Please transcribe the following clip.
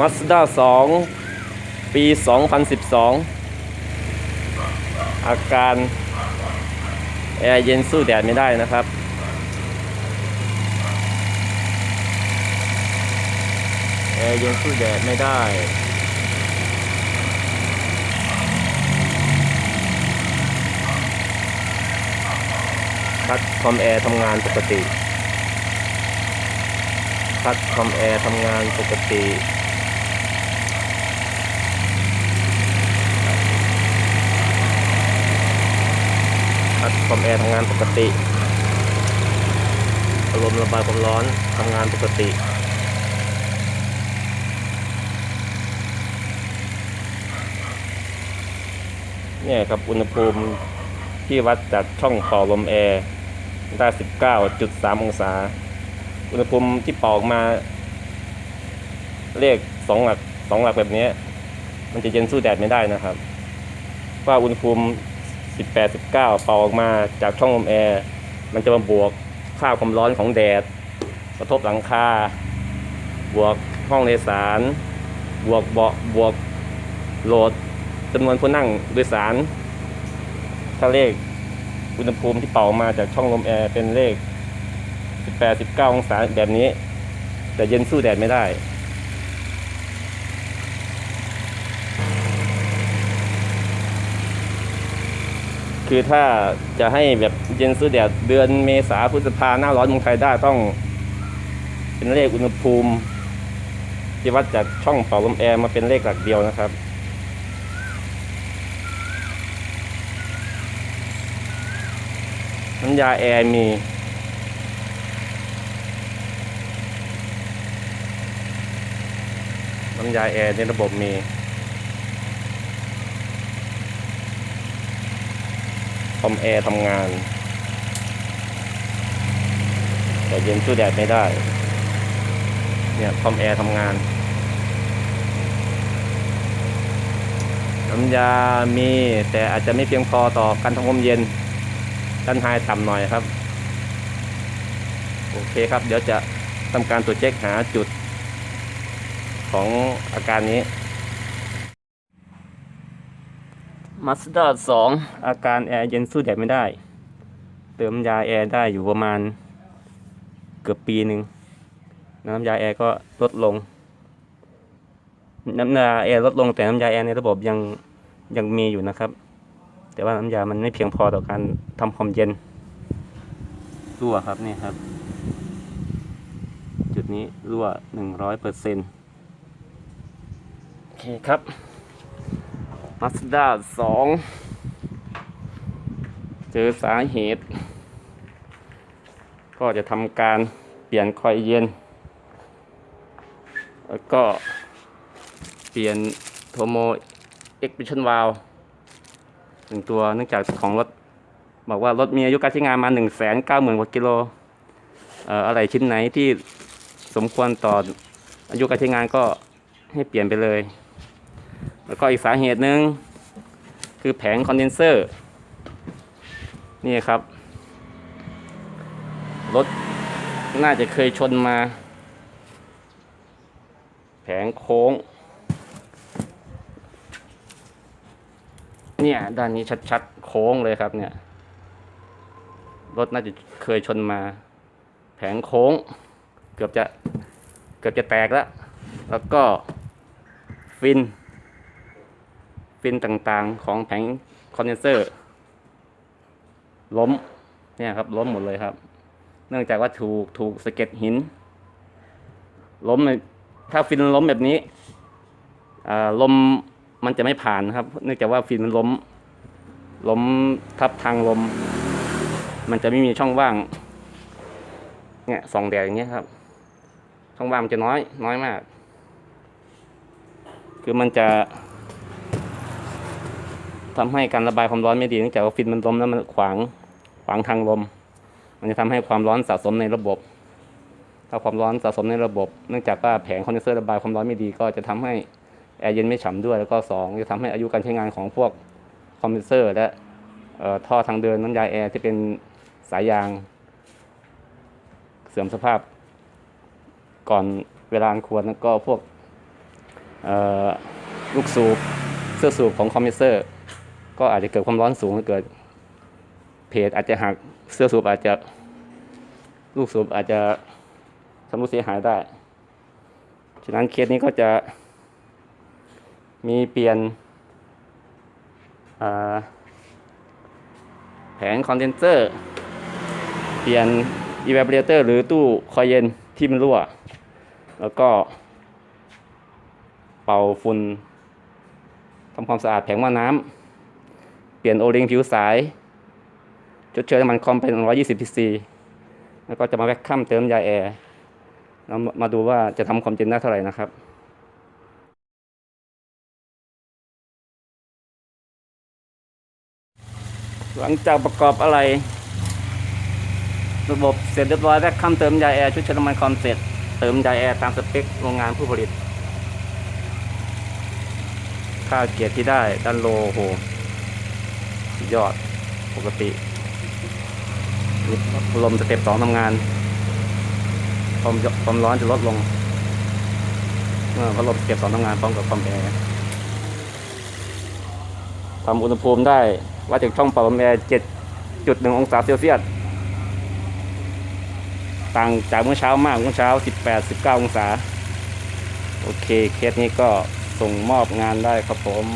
Mazda 2 ปี 2012 อาการแอร์เย็นสู้แดดไม่ได้นะครับ แอร์เย็นสู้แดดไม่ได้พัดคอมแอร์ทำงานปกติพัดคอมแอร์ทำงานปกติ คอมแอร์ทำงานปกติพัดลมระบายความร้อนทำงานปกติเนี่ยครับอุณหภูมิที่วัดจากช่องเป่าลมแอร์ได้ 19.3 องศา อุณหภูมิที่เป่าออกมา เลขสองหลักสองหลักแบบนี้ มันจะเย็นสู้แดดไม่ได้นะครับ ว่าอุณหภูมิ 18 19 เป่าออกมาจากช่องลมแอร์มันจะมาบวกค่าความร้อนของแดด กระทบหลังคา บวกห้องโดยสาร บวกเบาะบวกโหลดจำนวนผู้นั่งโดยสาร ถ้าเลขอุณหภูมิที่เป่าอมาจากช่องลมแอร์เป็นเลข 18 19 องศาแบบนี้ แต่เย็นสู้แดดไม่ได้ คือถ้าจะให้แบบเย็นสู้แดดเดือนเมษาพฤษภาหน้าร้อนเมืองไทยได้ต้อง เป็นเลขอุณหภูมิ ที่วัดจากช่องเป่าลมแอร์มาเป็นเลขหลักเดียวนะครับ น้ำยาแอร์มีน้ำยาแอร์ในระบบมี อมแอร์ทำงาน แต่เย็นสู้แดดไม่ได้ เนี่ยคอมแอร์ทำงาน น้ำยามีแต่อาจจะไม่เพียงพอต่อการทำความเย็นด้านไฮต่ำหน่อยครับ โอเคครับ เดี๋ยวจะทำการตรวจเช็คหาจุดของอาการนี้ มาสด้าสองอาการแอร์เย็นสู้แดดไม่ได้ เติมยาแอร์ได้อยู่ประมาณเกือบปีหนึ่งน้ำยาแอร์ก็ลดลง น้ำยาแอร์ลดลงแต่น้ำยาแอร์ในระบบยังยังมีอยู่นะครับ แต่ว่าน้ำยามันไม่เพียงพอต่อการทำความเย็นรั่วครับนี่ครับ จุดนี้รั่วหนึ่งร้อยเปอร์เซ็นต์โอเคครับ มาสด้าสองเจอสาเหตุ ก็จะทำการเปลี่ยนคอยเย็น แล้วก็เปลี่ยนโทโมเอ็กซ์พิชันวาลหนึ่งตัวเนื่องจากของรถ บอกว่ารถมีอายุการใช้งานมา1นึ่งแสนเก้าหมื่นกว่ากิโลเอ่ออะไรชิ้นไหนที่สมควรต่ออายุการใช้งานก็ให้เปลี่ยนไปเลย แล้วก็อีกสาเหตุหนึ่งคือแผงคอนเดนเซอร์ นี่ครับ รถน่าจะเคยชนมา แผงโค้ง เนี่ยด้านนี้ชัดๆ โค้งเลยครับเนี่ย รถน่าจะเคยชนมา แผงโค้ง เกือบจะเกือบจะแตกแล้ว แล้วก็ฟิน ฟินต่างๆของแผงคอนเดนเซอร์ล้มเนี่ยครับล้มหมดเลยครับ เนื่องจากว่าถูกถูกสะเก็ดหิน ล้มถ้าฟินล้มแบบนี้ลมมันจะไม่ผ่านครับ เนื่องจากว่าฟินมันล้ม ล้มทับทางลม มันจะไม่มีช่องว่างเนี่ยส่องแดดอย่างเงี้ยครับ ช่องว่างมันจะน้อยน้อยมาก คือมันจะ ทำให้การระบายความร้อนไม่ดีเนื่องจากว่าฟินมันล้มแล้วมันขวางขวางทางลม มันจะทำให้ความร้อนสะสมในระบบ ถ้าความร้อนสะสมในระบบ เนื่องจากว่าแผงคอนเดนเซอร์ระบายความร้อนไม่ดีก็จะทำให้แอร์เย็นไม่ฉ่ำด้วยแล้วก็สองจะทำให้อายุการใช้งานของพวกคอมเพรสเซอร์และท่อทางเดินน้ำยาแอร์ที่เป็นสายยาง เสื่อมสภาพ ก่อนเวลาอันควรแล้วก็พวกลูกสูบเสื้อสูบของคอมเพรสเซอร์ ก็อาจจะเกิดความร้อนสูงเกิด เพจอาจจะหักเสื้อสูบอาจจะ ลูกสูบอาจจะทำรุดเสียหายได้ฉะนั้นเคสนี้ก็จะ มีเปลี่ยนแผงคอนเดนเซอร์ เปลี่ยน evaporator หรือตู้คอยเย็นที่มันรั่ว แล้วก็ เป่าฝุ่นทำความสะอาดแผงหม้อน้ำ ลี่ยนโอลิงผิวสายชดเชยน้ำมันคอมเป็น 120 cc แล้วก็จะมาแวคคัมเติมยาแอร์แล้วมามาดูว่าจะทำความเย็นได้เท่าไหร่นะครับหลังจากประกอบอะไร ระบบเสร็จเรียบร้อยแวคคัมเติมยาแอร์ชุดเชยร์น้ำมันคอมเสร็จ เติมยาแอร์ตามสเปคโรงงานผู้ผลิต ค่าเกียรติที่ได้ด้านโลโห ยอดปกติลมสเต็ปสองทำงานความความร้อนจะลดลงเมื่อพัดลมสเต็ปสองทำงานพร้อมกับคอมแอร์ทำอุณหภูมิได้วัดจากช่องเป่าลมแอร์เจ็ดจุดหนึ่งองศาเซลเซียสต่างจากเมื่อเช้ามากเมื่อเช้า 18 19 องศา โอเค เคสนี้ก็ส่งมอบงานได้ครับผม